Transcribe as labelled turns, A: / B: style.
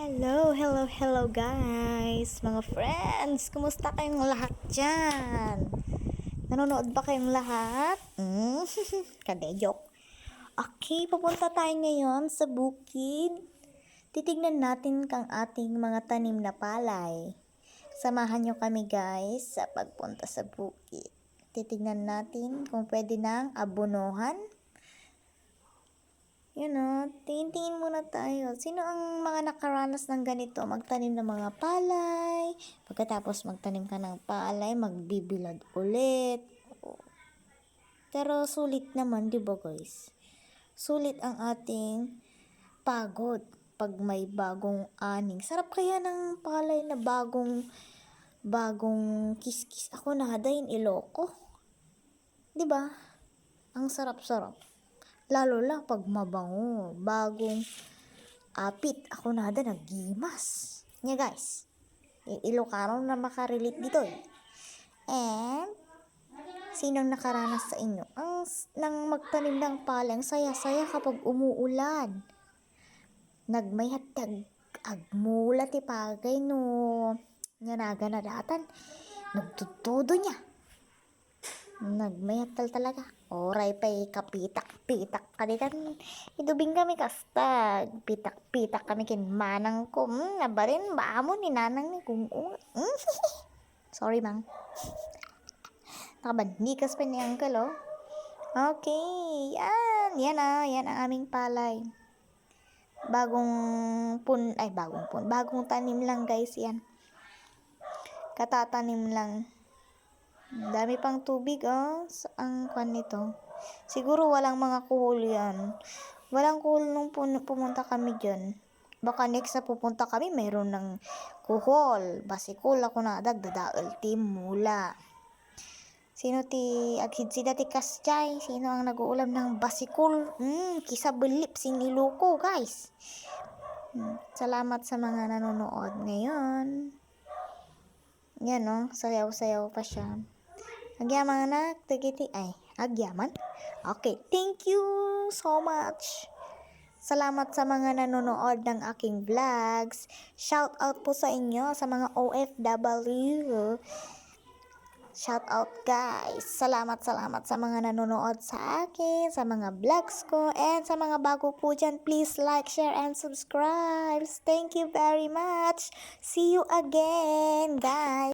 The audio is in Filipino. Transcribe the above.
A: Hello, hello, hello guys! Mga friends, kumusta kayong lahat dyan? Nanonood ba kayong lahat? Mm? Kadejok. Okay, pupunta tayo ngayon sa bukid. Titignan natin kang ating mga tanim na palay. Samahan nyo kami guys sa pagpunta sa bukid. Titignan natin kung pwede nang abunuhan yun o, tingin-tingin muna tayo. Sino ang mga nakaranas ng ganito? Magtanim ng mga palay. Pagkatapos magtanim ka ng palay, magbibilad ulit. Pero sulit naman, di ba guys? Sulit ang ating pagod pag may bagong aning. Sarap kaya ng palay na bagong bagong kiskis. Ako na din iloko. Di ba? Ang sarap-sarap. Lalo lang pag mabango, bagong apit. Ako na ada nagimas. Nga guys, yung Ilocano na makarelate dito eh. And, sinong nakaranas sa inyo? Ang nang magtanim ng palang saya-saya kapag umuulan. Nagmayhatag agmula ti pagay no nga naga na datan. Nagtutudo niya. Nagmayatal talaga. Oray pa'y kapitak-pitak ka ditan. Idubing kami kastag. Pitak-pitak kami kin manang ko. Hmm, nabarin baamo ni nanang ni kung mm. Sorry, mang. Nakabandikas pa ni uncle, oh. Okay, yan. Yan ah, yan ang aming palay. Bagong pun, ay bagong pun. Bagong tanim lang guys yan. Katatanim lang. Dami pang tubig, oh. Ang kwan nito. Siguro walang mga kuhol yan. Walang kuhol nung pumunta kami dyan. Baka next na pupunta kami, mayroon ng kuhol. Basikol ako na dagdadaal team mula. Sino ti agsid sila ti kasjay? Sino ang nag-uulam ng basikol? Hmm, kisa belip siniloko, guys. Hmm, salamat sa mga nanonood ngayon. Yan no, sayaw-sayaw pa siya. Agyaman na, tigiti, ay, agyaman? Okay, thank you so much. Salamat sa mga nanonood ng aking vlogs. Shout out po sa inyo, sa mga OFW. Shout out guys. Salamat, salamat sa mga nanonood sa akin, sa mga vlogs ko, and sa mga bago po dyan, please like, share, and subscribe. Thank you very much. See you again, guys.